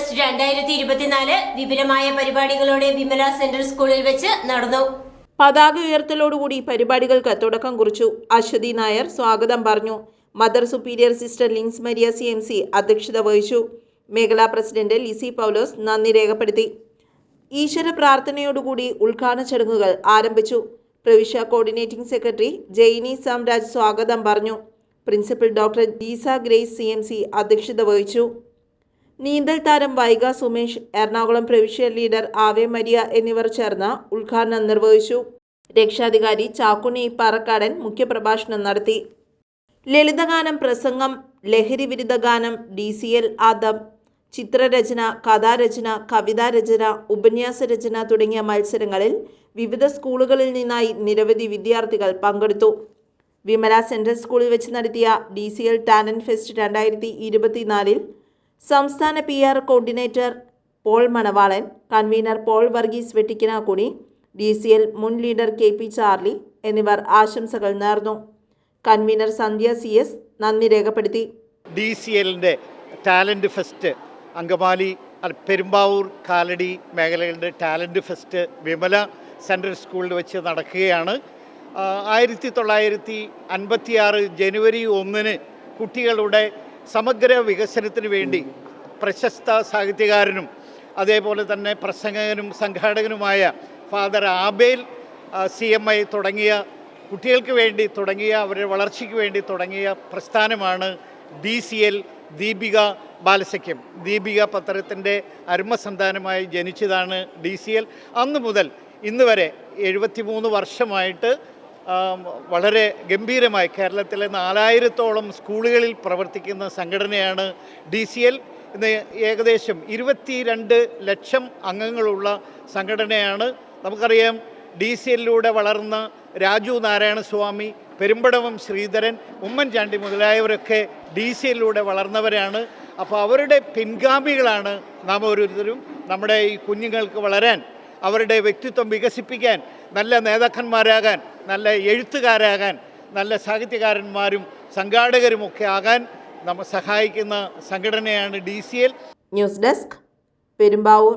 Fest രണ്ടായിരത്തി ഇരുപത്തിനാല് വിപുലമായ പരിപാടികളോടെ വിമല സെൻട്രൽ സ്കൂളിൽ വെച്ച് നടന്നു. പതാക ഉയർത്തലോടുകൂടി പരിപാടികൾക്ക് തുടക്കം കുറിച്ചു. അശ്വതി നായർ സ്വാഗതം പറഞ്ഞു. Mother superior sister Lins Maria C M C അധ്യക്ഷത വഹിച്ചു. മേഖലാ പ്രസിഡന്റ് ലിസി പൗലോസ് നന്ദി രേഖപ്പെടുത്തി. ഈശ്വര പ്രാർത്ഥനയോടുകൂടി ഉദ്ഘാടന ചടങ്ങുകൾ ആരംഭിച്ചു. പ്രവിശ്യ കോർഡിനേറ്റിംഗ് സെക്രട്ടറി ജെയിനി സാംരാജ് സ്വാഗതം പറഞ്ഞു. Principal doctor Jeesa Grace C M C അധ്യക്ഷത വഹിച്ചു. നീന്തൽ താരം വൈഗ സുമേഷ് എറണാകുളം പ്രവിശ്യ ലീഡർ ആവെ മരിയ എന്നിവർ ചേർന്ന് ഉദ്ഘാടനം നിർവഹിച്ചു. രക്ഷാധികാരി ചാക്കുണി പാറക്കാടൻ മുഖ്യപ്രഭാഷണം നടത്തി. ലളിതഗാനം പ്രസംഗം ലഹരി വിരുദ്ധ ഗാനം ഡി സി എൽ ആദം ചിത്രരചന കഥാരചന കവിതാരചന ഉപന്യാസരചന തുടങ്ങിയ മത്സരങ്ങളിൽ വിവിധ സ്കൂളുകളിൽ നിന്നായി നിരവധി വിദ്യാർത്ഥികൾ പങ്കെടുത്തു. വിമല സെൻട്രൽ സ്കൂളിൽ വെച്ച് നടത്തിയ D C L talent fest രണ്ടായിരത്തി ഇരുപത്തിനാലിൽ സംസ്ഥാന P R coordinator Paul Manavalan convener Paul Varghese Vettikkinakkudi D C L മുൻ ലീഡർ കെ പി ചാർലി എന്നിവർ ആശംസകൾ നേർന്നു. കൺവീനർ സന്ധ്യ സി എസ് നന്ദി രേഖപ്പെടുത്തി. ഡി സി എല്ലിന്റെ ടാലന്റ് ഫെസ്റ്റ് അങ്കമാലി പെരുമ്പാവൂർ കാലടി മേഖലകളുടെ ടാലന്റ് ഫെസ്റ്റ് വിമല സെൻട്രൽ സ്കൂളിൽ വെച്ച് നടക്കുകയാണ്. ആയിരത്തി തൊള്ളായിരത്തി അൻപത്തിയാറ് ജനുവരി ഒന്നിന് കുട്ടികളുടെ സമഗ്ര വികസനത്തിന് വേണ്ടി പ്രശസ്ത സാഹിത്യകാരനും അതേപോലെ തന്നെ പ്രസംഗകനും സംഘാടകനുമായ father Abel C M I തുടങ്ങിയ കുട്ടികൾക്ക് വേണ്ടി തുടങ്ങിയ അവരുടെ വളർച്ചയ്ക്ക് വേണ്ടി തുടങ്ങിയ പ്രസ്ഥാനമാണ് D C L Deepika Balasakhyam. Deepika പത്രത്തിന്റെ അരുമസന്താനമായി ജനിച്ചതാണ് ഡി സി എൽ. അന്ന് മുതൽ ഇന്ന് വരെ എഴുപത്തിമൂന്ന് വർഷമായിട്ട് വളരെ ഗംഭീരമായി കേരളത്തിലെ നാലായിരത്തോളം സ്കൂളുകളിൽ പ്രവർത്തിക്കുന്ന സംഘടനയാണ് ഡി സി എൽ ഇന്ന് ഏകദേശം ഇരുപത്തിരണ്ട് ലക്ഷം അംഗങ്ങളുള്ള സംഘടനയാണ്. നമുക്കറിയാം ഡി സി എല്ലിലൂടെ വളർന്ന രാജു നാരായണസ്വാമി പെരുമ്പടവം ശ്രീധരൻ ഉമ്മൻചാണ്ടി മുതലായവരൊക്കെ ഡി സി എല്ലിലൂടെ വളർന്നവരാണ്. അപ്പോൾ അവരുടെ പിൻഗാമികളാണ് നാം ഓരോരുത്തരും നമ്മുടെ ഈ കുഞ്ഞുങ്ങൾക്ക് വളരാൻ അവരുടെ വ്യക്തിത്വം വികസിപ്പിക്കാൻ നല്ല നേതാക്കന്മാരാകാൻ നല്ല എഴുത്തുകാരാകാൻ നല്ല സാഹിത്യകാരന്മാരും സംഘാടകരുമൊക്കെ ആകാൻ നമ്മൾ സഹായിക്കുന്ന സംഘടനയാണ് D C L. News desk Perumbavoor.